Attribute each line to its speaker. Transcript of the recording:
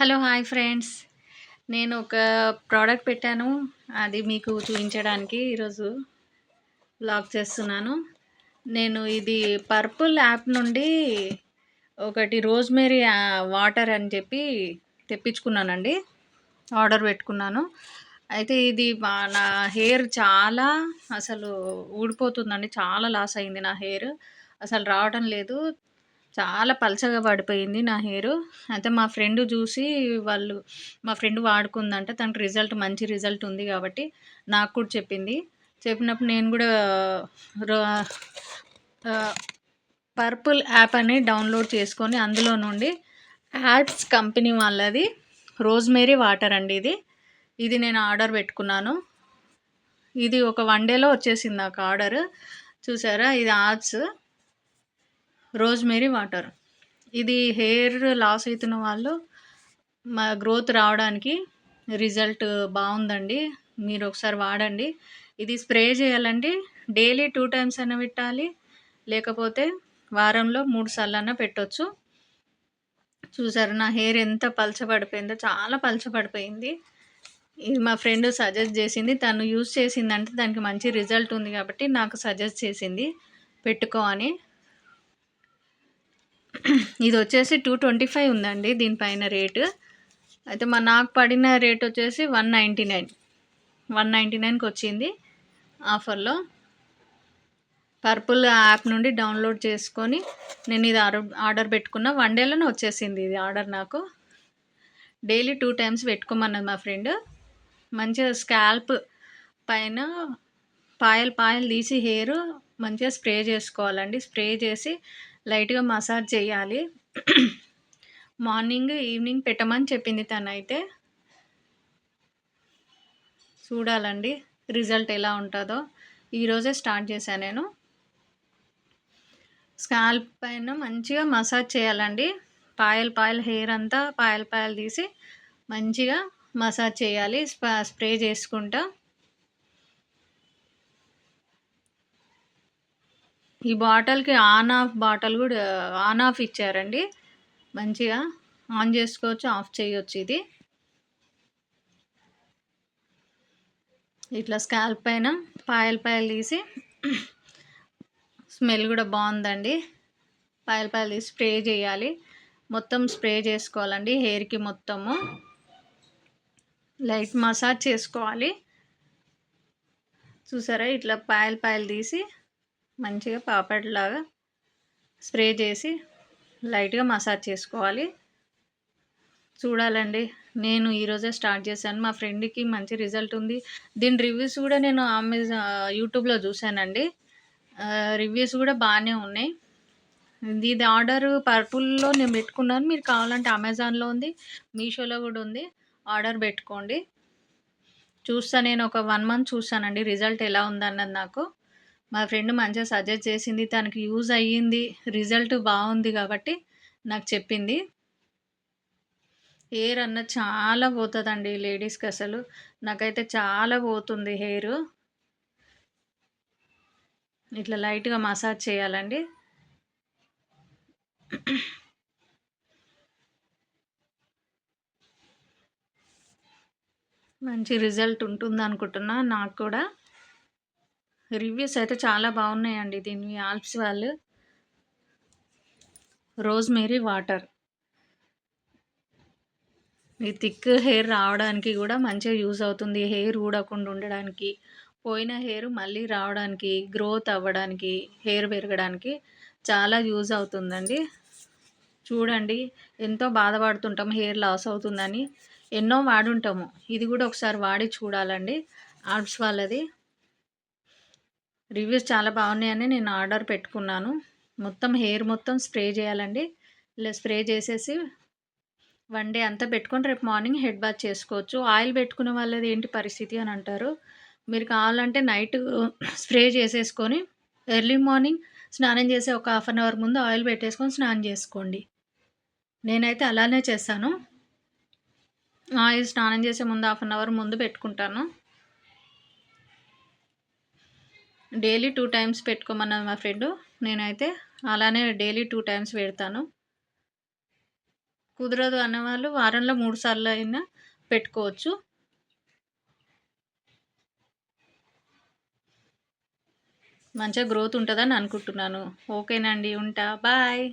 Speaker 1: Hello hi friends. నేను ఒక product పెట్టాను. అది మీకు చూపించడానికి ఈరోజు బ్లాగ్ చేస్తున్నాను. నేను ఇది పర్పుల్ యాప్ నుండి ఒకటి రోజ్మేరీ వాటర్ అని చెప్పి తెప్పించుకున్నానండి. ఆర్డర్ పెట్టుకున్నాను. అయితే ఇది నా హెయిర్ చాలా అసలు ఊడిపోతుందండి. చాలా లాస్ అయింది నా హెయిర్. అసలు రావడం లేదు. చాలా పలచగా పడిపోయింది నా హెయిర్. అయితే మా ఫ్రెండ్ చూసి వాళ్ళు మా ఫ్రెండ్ వాడుకుందంటే తనకు రిజల్ట్ మంచి రిజల్ట్ ఉంది కాబట్టి నాకు కూడా చెప్పింది. చెప్పినప్పుడు నేను కూడా పర్పుల్ యాప్ అని డౌన్లోడ్ చేసుకొని అందులో నుండి యాడ్స్ కంపెనీ వాళ్ళది రోజ్మేరీ వాటర్ అండి ఇది. ఇది నేను ఆర్డర్ పెట్టుకున్నాను. ఇది ఒక వన్ డేలో వచ్చేసింది నాకు ఆర్డర్. చూసారా? ఇది ఆర్ట్స్ రోజ్మేరీ వాటర్. ఇది హెయిర్ లాస్ అవుతున్న వాళ్ళు మా గ్రోత్ రావడానికి రిజల్ట్ బాగుందండి. మీరు ఒకసారి వాడండి. ఇది స్ప్రే చేయాలండి. డైలీ టూ టైమ్స్ అయినా పెట్టాలి. లేకపోతే వారంలో మూడు సార్లు అయినా పెట్టవచ్చు చూసారు నా హెయిర్ ఎంత పలచబడిపోయిందో చాలా పలచబడిపోయింది. ఇది మా ఫ్రెండ్ సజెస్ట్ చేసింది. తను యూజ్ చేసిందంటే దానికి మంచి రిజల్ట్ ఉంది కాబట్టి నాకు సజెస్ట్ చేసింది. పెట్టుకో అని. ఇది వచ్చేసి టూ ట్వంటీ ఫైవ్ ఉందండి దీనిపైన రేటు. అయితే మా నాకు పడిన రేట్ వచ్చేసి one ninety nine. One ninety నైన్కి వచ్చింది ఆఫర్లో. పర్పుల్ యాప్ నుండి డౌన్లోడ్ చేసుకొని నేను ఇది ఆర్డర్ పెట్టుకున్న వన్ డేలోనే వచ్చేసింది ఇది ఆర్డర్ నాకు. డైలీ టూ టైమ్స్ పెట్టుకోమన్నది మా ఫ్రెండ్. మంచిగా స్కాల్ప్ పైన పాయలు పాయలు తీసి హెయిర్ మంచిగా స్ప్రే చేసుకోవాలండి. స్ప్రే చేసి లైట్గా మసాజ్ చేయాలి. మార్నింగ్ ఈవినింగ్ పెట్టమని చెప్పింది తనైతే. చూడాలండి రిజల్ట్ ఎలా ఉంటుందో. ఈరోజే స్టార్ట్ చేశాను నేను. స్కాల్ప్ పైన మంచిగా మసాజ్ చేయాలండి. పాయల్ పాయల్ హెయిర్ అంతా పాయల్ పాయలు తీసి మంచిగా మసాజ్ చేయాలి. స్ప్రే చేసుకుంటా. ఈ బాటిల్కి ఆన్ ఆఫ్ బాటిల్ కూడా ఆన్ ఆఫ్ ఇచ్చారండి. మంచిగా ఆన్ చేసుకోవచ్చు ఆఫ్ చేయొచ్చు ఇది. ఇట్లా స్కాల్ప్ పైన పాయల పాయలు తీసి స్మెల్ కూడా బాగుందండి. పాయల పాయలు తీసి స్ప్రే చేయాలి. మొత్తం స్ప్రే చేసుకోవాలండి హెయిర్కి మొత్తము. లైట్ మసాజ్ చేసుకోవాలి. చూసారా? ఇట్లా పాయల్ పాయలు తీసి మంచిగా పాపడ్లాగా స్ప్రే చేసి లైట్గా మసాజ్ చేసుకోవాలి. చూడాలండి. నేను ఈరోజే స్టార్ట్ చేశాను. మా ఫ్రెండ్కి మంచి రిజల్ట్ ఉంది. దీని రివ్యూస్ కూడా నేను అమెజాన్ యూట్యూబ్లో చూశానండి. రివ్యూస్ కూడా బాగానే ఉన్నాయి. ఇది ఆర్డర్ పర్పుల్లో నేను పెట్టుకున్నాను. మీరు కావాలంటే అమెజాన్లో ఉంది మీషోలో కూడా ఉంది. ఆర్డర్ పెట్టుకోండి. చూస్తా నేను ఒక వన్ మంత్ చూస్తానండి. రిజల్ట్ ఎలా ఉందన్నది నాకు. మా ఫ్రెండ్ మంచిగా సజెస్ట్ చేసింది తనకి యూజ్ అయ్యింది రిజల్ట్ బాగుంది కాబట్టి నాకు చెప్పింది. హెయిర్ అన్న చాలా పోతుందండి లేడీస్కి అసలు. నాకైతే చాలా పోతుంది హెయిర్. ఇట్లా లైట్గా మసాజ్ చేయాలండి. మంచి రిజల్ట్ ఉంటుంది అనుకుంటున్నా నాకు కూడా. రివ్యూస్ అయితే చాలా బాగున్నాయండి. దీన్ని ఆల్ప్స్ వాళ్ళు. Rosemary water. ఈ థిక్ హెయిర్ రావడానికి కూడా మంచిగా యూజ్ అవుతుంది. హెయిర్ ఊడకుండా ఉండడానికి పోయిన హెయిర్ మళ్ళీ రావడానికి గ్రోత్ అవ్వడానికి హెయిర్ పెరగడానికి చాలా యూజ్ అవుతుందండి. చూడండి ఎంతో బాధపడుతుంటాం హెయిర్ లాస్ అవుతుందని. ఎన్నో వాడుంటాము. ఇది కూడా ఒకసారి వాడి చూడాలండి. ఆల్ప్స్ వాళ్ళది. రివ్యూస్ చాలా బాగున్నాయని నేను ఆర్డర్ పెట్టుకున్నాను. మొత్తం హెయిర్ మొత్తం స్ప్రే చేయాలండి. ఇలా స్ప్రే చేసేసి వన్ డే అంతా పెట్టుకొని రేపు మార్నింగ్ హెడ్ బాత్ చేసుకోవచ్చు. ఆయిల్ పెట్టుకునే వాళ్ళది ఏంటి పరిస్థితి అని అంటారు. మీరు కావాలంటే నైట్ స్ప్రే చేసేసుకొని ఎర్లీ మార్నింగ్ స్నానం చేసే ఒక హాఫ్ అన్ అవర్ ముందు ఆయిల్ పెట్టేసుకొని స్నానం చేసుకోండి. నేనైతే అలానే చేస్తాను. ఆయిల్ స్నానం చేసే ముందు హాఫ్ అన్ అవర్ ముందు పెట్టుకుంటాను. డైలీ టూ టైమ్స్ పెట్టుకోమన్నది మా ఫ్రెండ్. నేనైతే అలానే డైలీ టూ టైమ్స్ పెడతాను. కుదరదు అన్నవాళ్ళు వారంలో మూడు సార్లు అయినా పెట్టుకోవచ్చు. మంచిగా గ్రోత్ ఉంటుందని అనుకుంటున్నాను. ఓకేనండి ఉంటా. బాయ్.